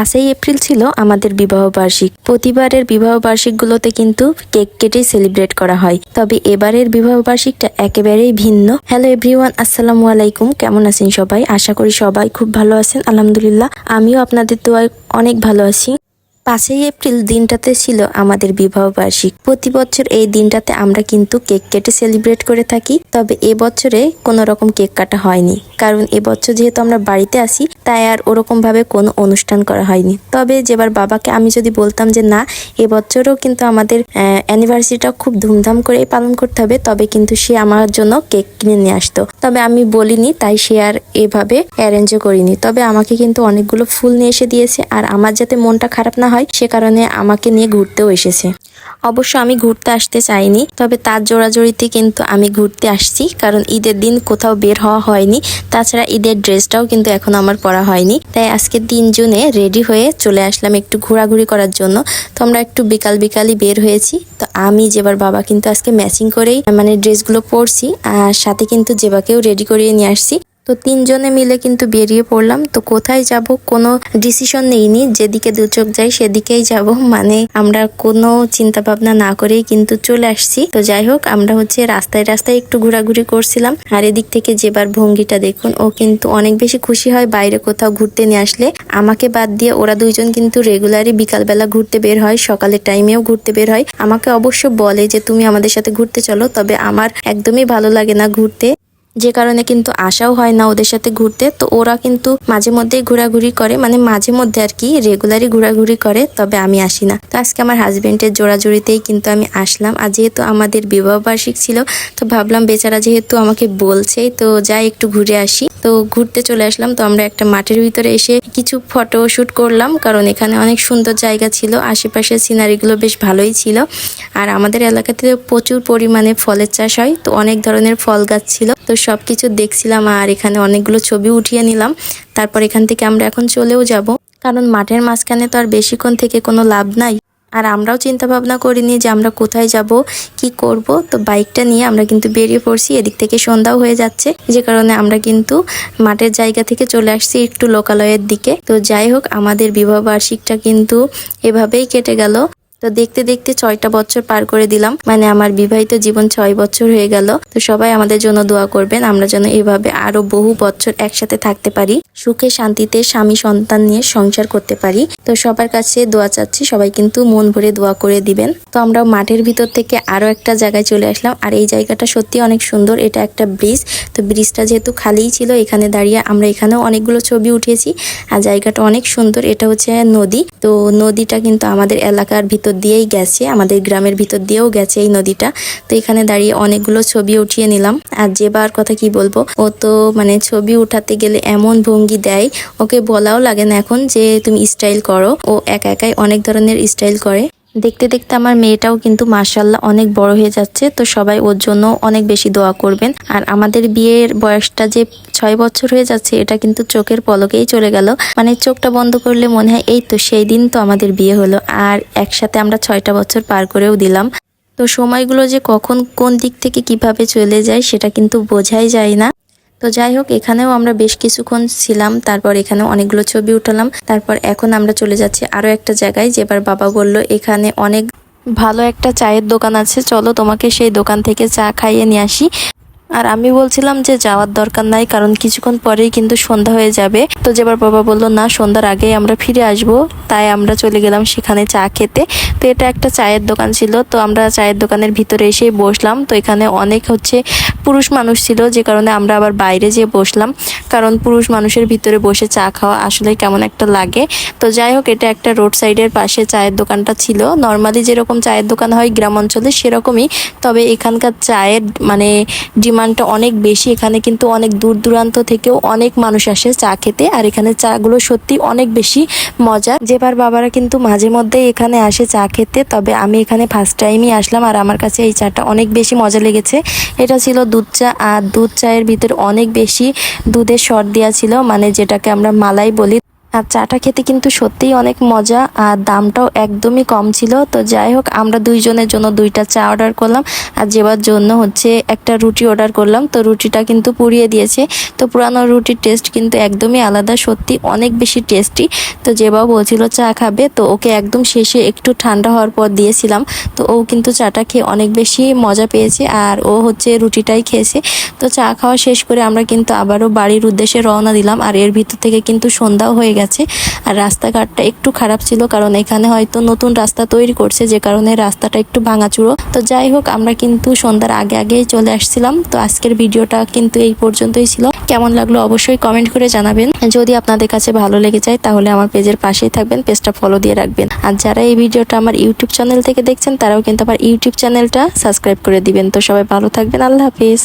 পাঁচই এপ্রিল ছিল আমাদের বিবাহ বার্ষিক। প্রতিবারের বিবাহ বার্ষিকগুলোতে কিন্তু কেক কেটেই সেলিব্রেট করা হয়। তবে এবারের বিবাহ বার্ষিকটা একেবারেই ভিন্ন। হ্যালো এভরিওয়ান, আসসালামু আলাইকুম। কেমন আছেন সবাই? আশা করি সবাই খুব ভালো আছেন। আলহামদুলিল্লাহ, আমিও আপনাদের দোয়ায় অনেক ভালো আছি। পাঁচই এপ্রিল দিনটাতে ছিল আমাদের বিবাহ বার্ষিক। প্রতি বছর এই দিনটাতে আমরা কিন্তু কেক কেটে সেলিব্রেট করে থাকি। তবে এবছরে কোনো রকম কেক কাটা হয়নি। কারণ এবছর যেহেতু আমরা বাড়িতে আসি তাই আর ওরকম ভাবে কোনো অনুষ্ঠান করা হয়নি। তবে যেবার বাবাকে আমি যদি বলতাম যে, না এবছরও কিন্তু আমাদের অ্যানিভার্সারিটা খুব ধুমধাম করেই পালন করতে হবে, তবে কিন্তু সে আমার জন্য কেক কিনে নিয়ে আসতো। তবে আমি বলিনি, তাই সে আর এভাবে অ্যারেঞ্জও করিনি। তবে আমাকে কিন্তু অনেকগুলো ফুল নিয়ে এসে দিয়েছে, আর আমার যাতে মনটা খারাপ না হয়, সে কারণে আমাকে নিয়ে ঘুরতেও এসেছে। অবশ্য আমি ঘুরতে আসতে চাইনি, তবে তার জোড়াজোড়িতে কিন্তু আমি ঘুরতে আসছি, কারণ ঈদের দিন কোথাও বের হওয়া হয়নি। তাছাড়া ঈদের ড্রেসটাও কিন্তু এখন আমার পরা হয়নি। তাই আজকে তিন জুনে রেডি হয়ে চলে আসলাম একটু ঘোরাঘুরি করার জন্য। তো আমরা একটু বিকাল বিকালই বের হয়েছি। তো আমি যেবার বাবা কিন্তু আজকে ম্যাচিং করেই মানে ড্রেসগুলো পরছি আর সাথে কিন্তু জেবাকেও রেডি করিয়ে নিয়ে আসছি। তো তিনজনে মিলে কিন্তু বেরিয়ে পড়লাম। তো কোথায় যাব? কোনো ডিসিশন নেইনি। যেদিকে দু চোখ যাই সেদিকেই যাব। মানে আমরা কোনো চিন্তা ভাবনা না করেই কিন্তু চলে আসছি। তো যাই হোক, আমরা হচ্ছে রাস্তায় রাস্তায় একটু ঘোরাঘুরি করছিলাম। আর এদিক থেকে যেবার ভঙ্গিটা দেখুন, ও কিন্তু অনেক বেশি খুশি হয় বাইরে কোথাও ঘুরতে নিয়ে আসলে। আমাকে বাদ দিয়ে ওরা দুইজন কিন্তু রেগুলারই বিকালবেলা ঘুরতে বের হয়, সকালের টাইমেও ঘুরতে বের হয়। আমাকে অবশ্য বলে যে, তুমি আমাদের সাথে ঘুরতে চলো। তবে আমার একদমই ভালো লাগে না ঘুরতে। যে কারণে কিন্তু আশাও হয় না ওদের সাথে ঘুরতে। তো ওরা কিন্তু মাঝে মধ্যেই ঘোরাঘুরি করে মানে মাঝে মধ্যে আর কি রেগুলারই ঘোরাঘুরি করে, তবে আমি আসি না। তো আজকে আমার হাজবেন্ডের জোড়াজুড়িতেই কিন্তু আমি আসলাম। আর যেহেতু আমাদের বিবাহ বার্ষিক ছিল, তো ভাবলাম বেচারা যেহেতু আমাকে বলছেই, তো যাই একটু ঘুরে আসি। তো ঘুরতে চলে আসলাম, তো আমরা একটা মাঠের ভিতরে এসে কিছু ফটো শ্যুট করলাম, কারণ এখানে অনেক সুন্দর জায়গা ছিল, আশেপাশের সিনারিগুলো বেশ ভালোই ছিল। আর আমাদের এলাকাতে প্রচুর পরিমাণে ফলের চাষ হয়, তো অনেক ধরনের ফল গাছ ছিল। তো সব কিছু দেখছিলাম আর এখানে অনেকগুলো ছবি উঠিয়ে নিলাম। তারপর এখান থেকে আমরা এখন চলেও যাব। কারণ মাঠের মাঝখানে তো আর বেশিক্ষণ থেকে কোনো লাভ নাই। আর আমরাও চিন্তা ভাবনা করিনি যে আমরা কোথায় যাব, কি করব। তো বাইকটা নিয়ে আমরা কিন্তু বেরিয়ে পড়ছি। এদিক থেকে সন্ধ্যাও হয়ে যাচ্ছে। যে কারণে আমরা কিন্তু মাঠের জায়গা থেকে চলে আসছি একটু লোকালয়ের দিকে। তো যাই হোক, আমাদের বিবাহ বার্ষিকটা কিন্তু এভাবেই কেটে গেল। তো দেখতে দেখতে ছয়টা বছর পার করে দিলাম। মানে আমার বিবাহিত জীবন ছয় বছর হয়ে গেল। তো সবাই আমাদের জন্য দোয়া করবেন। আমরা যেন এভাবে আরও বহু বছর একসাথে থাকতে পারি, সুখে শান্তিতে স্বামী সন্তান নিয়ে সংসার করতে পারি। তো সবার কাছে দোয়া চাচ্ছি, সবাই কিন্তু মন ভরে দোয়া করে দিবেন। তো আমরা মাঠের ভিতর থেকে আরও একটা জায়গায় চলে আসলাম। আর এই জায়গাটা সত্যি অনেক সুন্দর, এটা একটা ব্রিজ। তো ব্রিজটা যেহেতু খালিই ছিল, এখানে দাঁড়িয়ে আমরা এখানেও অনেকগুলো ছবি উঠিয়েছি। আর জায়গাটা অনেক সুন্দর, এটা হচ্ছে নদী। তো নদীটা কিন্তু আমাদের এলাকার ভিতর দিয়েই গেছে, আমাদের গ্রামের ভিতর দিয়েও গেছে এই নদীটা। তো এখানে দাঁড়িয়ে অনেকগুলো ছবি উঠিয়ে নিলাম। আর যেবার কথা কি বলব, ও তো মানে ছবি উঠাতে গেলে এমন ভঙ্গি দেয়, ওকে বলাও লাগে না এখন যে তুমি স্টাইল করো। ও একা একাই অনেক ধরনের স্টাইল করে। দেখতে দেখতে আমার মেয়েটাও কিন্তু মার্শাল্লাহ অনেক বড় হয়ে যাচ্ছে, তো সবাই ওর জন্য অনেক বেশি দোয়া করবেন। আর আমাদের বিয়ের বয়সটা যে ছয় বছর হয়ে যাচ্ছে, এটা কিন্তু চোখের পলকেই চলে গেল। মানে চোখটা বন্ধ করলে মনে হয়, এই তো সেই দিন তো আমাদের বিয়ে হলো। আর একসাথে আমরা ছয়টা বছর পার করেও দিলাম। তো সময়গুলো যে কখন কোন দিক থেকে কীভাবে চলে যায়, সেটা কিন্তু বোঝাই যায় না। তো যাই হোক, এখানেও আমরা বেশ কিছুক্ষণ ছিলাম, তারপর এখানে অনেকগুলো ছবি উঠালাম, তারপর এখন আমরা চলে যাচ্ছি আরও একটা জায়গায়, যেবার বাবা বলল, এখানে অনেক ভালো একটা চায়ের দোকান আছে, চলো তোমাকে সেই দোকান থেকে চা খাইয়ে নিয়ে আসি। আর আমি বলছিলাম যে যাওয়ার দরকার নাই, কারণ কিছুক্ষণ পরেই কিন্তু সন্ধ্যা হয়ে যাবে। তো যেবার বাবা বলল, না, সন্ধ্যার আগেই আমরা ফিরে আসব। তাই আমরা চলে গেলাম সেখানে চা খেতে। তো এটা একটা চায়ের দোকান ছিল, তো আমরা চায়ের দোকানের ভিতরে এসে বসলাম। তো এখানে অনেক হচ্ছে পুরুষ মানুষ ছিল, যে কারণে আমরা আবার বাইরে যেয়ে বসলাম। কারণ পুরুষ মানুষের ভিতরে বসে চা খাওয়া আসলে কেমন একটা লাগে। তো যাই হোক, এটা একটা রোড সাইডের পাশে চায়ের দোকানটা ছিল। নর্মালি যেরকম চায়ের দোকান হয় গ্রাম অঞ্চলে সেরকমই, তবে এখানকার চায়ের মানে ডিমান্ডটা অনেক বেশি, এখানে কিন্তু অনেক দূর দূরান্ত থেকেও অনেক মানুষ আসে চা খেতে, আর এখানে চাগুলো সত্যি অনেক বেশি মজা যেবার বাবারা কিন্তু মাঝে মধ্যেই এখানে আসে চা খেতে, তবে আমি এখানে ফার্স্ট টাইমই আসলাম, আর আমার কাছে এই চাটা অনেক বেশি মজা লেগেছে। এটা ছিল দুধ চা, আর দুধ চায়ের ভিতরে অনেক বেশি দুধের শর দেওয়া ছিল মানে যেটাকে আমরা মালাই বলি। আর চাটা খেতে কিন্তু সত্যিই অনেক মজা, আর দামটাও একদমই কম ছিল। তো যাই হোক, আমরা দুইজনের জন্য দুইটা চা অর্ডার করলাম। আর যেবার জন্য হচ্ছে একটা রুটি অর্ডার করলাম। তো রুটিটা কিন্তু পুড়িয়ে দিয়েছে। তো পুরানো রুটির টেস্ট কিন্তু একদমই আলাদা, সত্যি অনেক বেশি টেস্টি। তো যেবা বলছিল চা খাবে, তো ওকে একদম শেষে একটু ঠান্ডা হওয়ার পর দিয়েছিলাম। তো ও কিন্তু চাটা খেয়ে অনেক বেশি মজা পেয়েছে, আর ও হচ্ছে রুটিটাই খেয়েছে। তো চা খাওয়া শেষ করে আমরা কিন্তু আবারও বাড়ির উদ্দেশ্যে রওনা দিলাম। আর এর ভিতর থেকে কিন্তু সন্ধ্যাও হয়ে গেছে। আর রাস্তাঘাটটা একটু খারাপ ছিল, কারণ এখানে হয়তো নতুন রাস্তা তৈরি করছে, যে কারণে রাস্তাটা একটু ভাঙাচুরো। তো যাই হোক, আমরা কিন্তু সন্ধ্যার আগে আগেই চলে আসছিলাম। তো আজকের ভিডিওটা কিন্তু এই পর্যন্তই ছিল। কেমন লাগল অবশ্যই কমেন্ট করে জানাবেন। যদি আপনাদের কাছে ভালো লেগে যায়, তাহলে আমার পেজের পাশেই থাকবেন, পেজটা ফলো দিয়ে রাখবেন। আর যারা এই ভিডিওটা আমার ইউটিউব চ্যানেল থেকে দেখছেন, তারাও কিন্তু আমার ইউটিউব চ্যানেলটা সাবস্ক্রাইব করে দিবেন। তো সবাই ভালো থাকবেন, আল্লাহ হাফিজ।